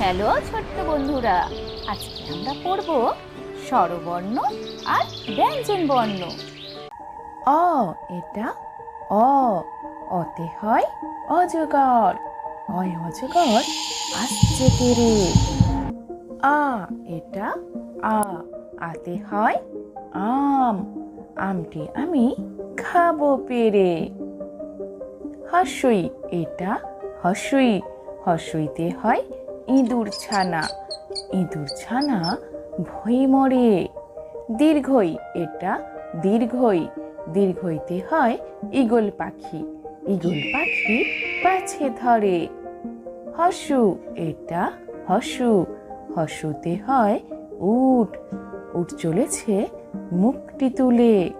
Hello, ছোট্ট বন্ধুরা। আজকে আমরা পড়ব স্বরবর্ণ আর ব্যঞ্জন বর্ণ অ এটা অ, অতে হয় অজগর। হয় অজগর আসছে তেরে। আ এটা আ, আতে হয় আম। আমটি আমি খাব পেরে। হসই এটা হসই হসইতে হয় ইঁদুর ছানা। ইঁদুর ছানা ভয়ে মরে। দীর্ঘই, এটা দীর্ঘই। দীর্ঘইতে হয় ইগল পাখি। ইগল পাখি পাছে ধরে। হসু, এটা হসু। হসুতে হয় উট। উট চলেছে মুখটি তুলে।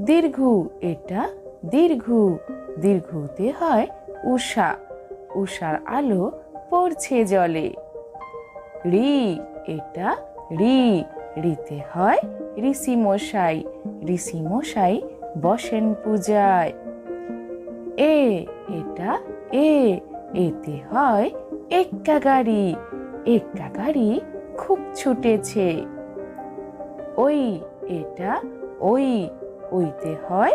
দীর্ঘ, এটা দীর্ঘ। দীর্ঘতে হয় উষা উষার আলো পড়ছে জলে। রি, এটা রি, রিতে হয় ঋষি মশাই ঋষি মশাই বসেন পূজায়। এ, এটা এ, এতে হয় এক্কা গাড়ি এক্কা গাড়ি খুব ছুটেছে। ওই, এটা ওই, ওইতে হয়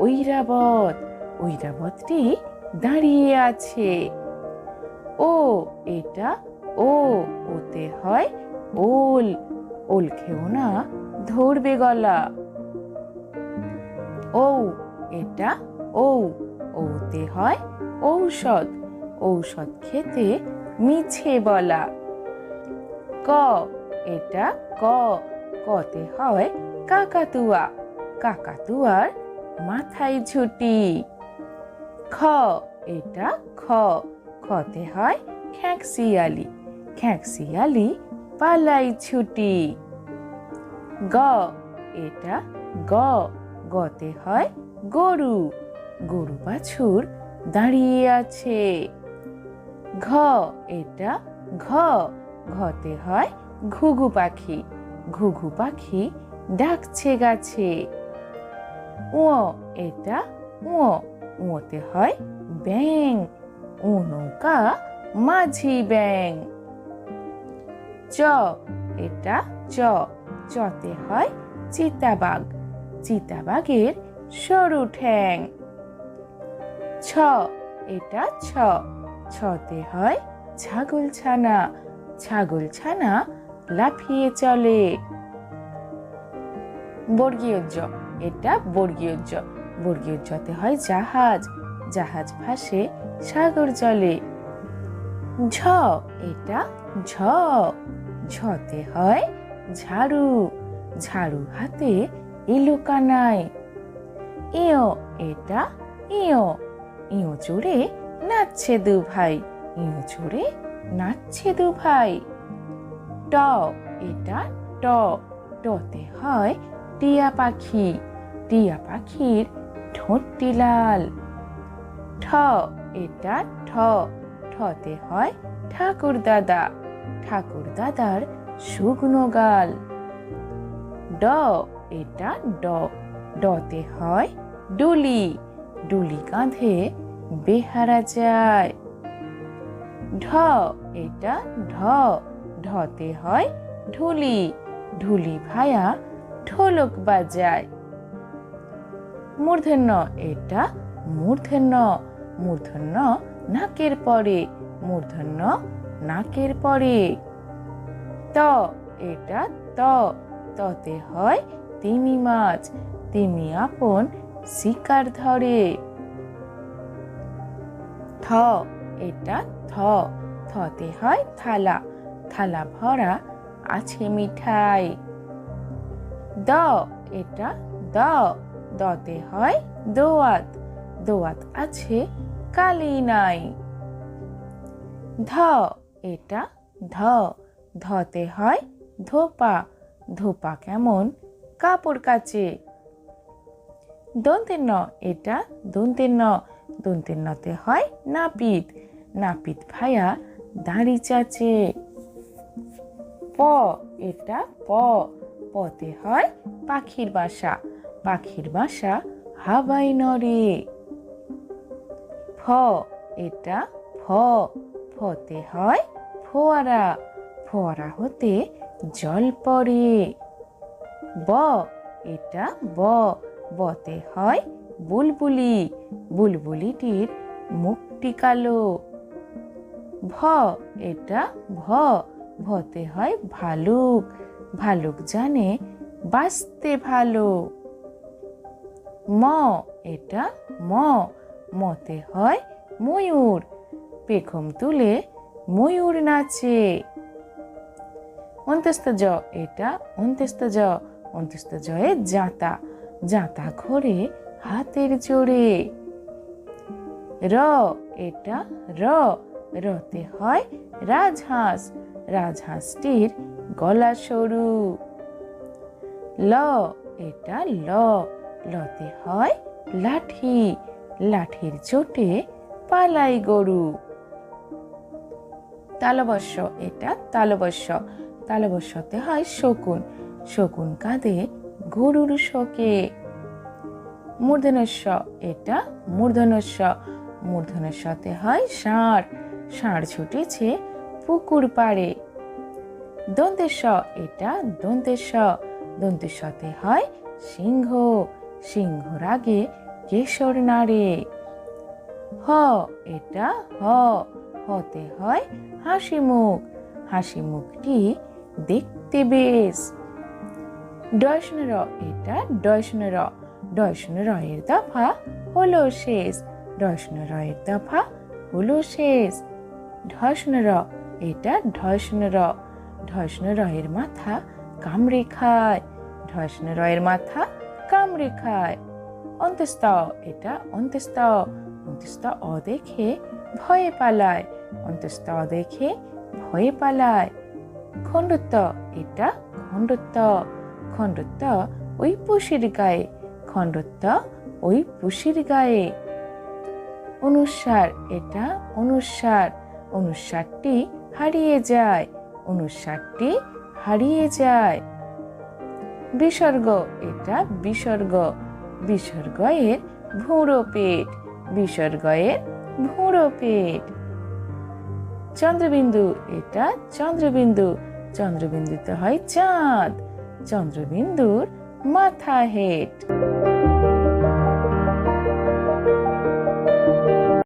ঐরাবত, ঐরাবতটি দাঁড়িয়ে আছে। ও, এটা ও ওতে হয় ওল। ওল খেও না, ধরবে গলা। ও, এটা ও, ওতে হয় ঔষধ। ঔষধ খেতে মিছে বলা। ক, এটা ক, কতে হয় কাকাতুয়া। কাকাতুয়ার মাথায় ঝুটি। খ, এটা খ। খতে হয় খ্যাঁকশিয়ালি খ্যাঁকশিয়ালি পালাই ছুটি। গ, এটা গ, গতে হয় গরু। গরু বাছুর দাঁড়িয়ে আছে। ঘ, এটা ঘ, ঘতে হয় ঘুঘু পাখি। ঘুঘু পাখি ডাকছে গাছে। ও এটা ও ওতে হয় ব্যাং ও নৌকা মাঝি ব্যাং। চ, এটা চ, চতে হয় চিতাবাঘ। চিতাবাঘের সরু ঠ্যাং। ছ, এটা ছ, ছতে হয় ছাগল ছানা ছাগল ছানা লাফিয়ে চলে। বর্গীয় জ এটা বর্গীয় জ বর্গীয় জতে হয় জাহাজ। জাহাজ ভাসে সাগর জলে। ঝ, এটা ঝ। ঝতে হয় ঝাড়ু। ঝাড়ু হাতে এলো কানায়। ইয় এটা ইয় ইয় চড়ে নাচছে দু ভাই। ইয় চড়ে নাচছে দু ভাই। ট, এটা ট। টতে হয় টিয়া পাখি। টিয়া পাখির ঠোঁটটি লাল ঠ, এটা ঠ। ঠতে হয় ঠাকুর দাদা ঠাকুর দাদার শুকনো গাল ড, এটা ড। ডতে হয় ডুলি। ডুলি কাঁধে বেহারা যায়। ঢ, এটা ঢ। ঢতে হয় ঢুলি। ঢুলি ভায়া ঢোলক বাজায়। মূর্ধন্য, এটা মূর্ধন্য। মূর্ধন্য নাকের পরে, মূর্ধন্য নাকের পরে। ত, এটা ত। ততে হয় তিমি মাছ। তিমি আপন শিকার ধরে। থ, এটা থ। থতে হয় থালা। থালা ভরা আছে মিঠাই। দ, এটা দ। দতে হয় দোয়াত। দোয়াত আছে কালি নাই ধ, এটা ধ। ধতে হয় ধোপা। ধোপা কেমন? কাপড় কাচে। দন্তের ন, এটা দন্তের ন। দন্তের নতে হয় নাপিত। নাপিত ভায়া দাঁড়ি চাচে। প, এটা প। পতে হয় পাখির বাসা। পাখির বাসা হাওয়াই নড়ে। ফ, এটা ফ, ফতে হয় ফোয়ারা। ফোয়ারা হতে জল পড়ে। ব, এটা ব, বতে হয় বুলবুলি। বুলবুলিটির মুখটি কালো। ভ, এটা ভ, ভতে হয় ভালুক। ভালুক জানে বাঁচতে ভালো। ম, এটা ম মতে হয় ময়ূর। পেখম তুলে ময়ূর নাচে। অন্তস্থ জ, এটা অন্তস্থ জ, অন্তস্থ জয়ে জাতা। জাতা ঘরে হাতের জোরে। র, এটা র, রতে হয় রাজহাঁস। রাজহাঁসটির গলা সরু। ল, এটা ল, লতে হয় লাঠি। লাঠির চোটে পালাই গরু। তালবস্য এটা তালবস্য তালবস্যতে হয় শকুন। শকুন কাঁদে গরুর শোকে। মূর্ধনস্য এটা মূর্ধনস্য মূর্ধনস্যতে হয় ষাঁড়। ষাঁড় ছুটেছে পুকুর পাড়ে। দন্তেশ্ব এটা দন্তেশ্ব দন্তেশ্বতে হয় সিংহ। সিংহর আগে কেশর নাড়ে হ, এটা হ, হতে হয় হাসি মুখ হাসি মুখটি দেখতে বেশ। ডয়সনর এটা ডয়সনর ডয়সনর এর দফা হলো শেষ। ডয়সনর এর দফা হলো শেষ। ঢসনর এটা ঢসনর ঢসনর এর মাথা কামড়ে খায়। ঢসনর এর মাথা কামড়ে খায়। অন্তস্থ। এটা অন্তস্থ। অন্তস্থ অ দেখে ভয়ে পালায়। অন্তস্থ অ দেখে ভয়ে পালায়। খণ্ডত্ব, এটা খণ্ডত্ব। খণ্ডত্ব ওই পুষির গায়ে। খণ্ডত্ব ওই পুষির গায়ে। অনুসার, এটা অনুসার। অনুসারটি হারিয়ে যায়। অনুসারটি হারিয়ে যায়। বিসর্গ, এটা বিসর্গ। বিসর্গ এর ভুঁড়ো পেট বিসর্গের ভুঁড়ো পেট চন্দ্রবিন্দু, এটা চন্দ্রবিন্দু। চন্দ্রবিন্দুতে হয় চাঁদ। চন্দ্রবিন্দুর মাথা হেট।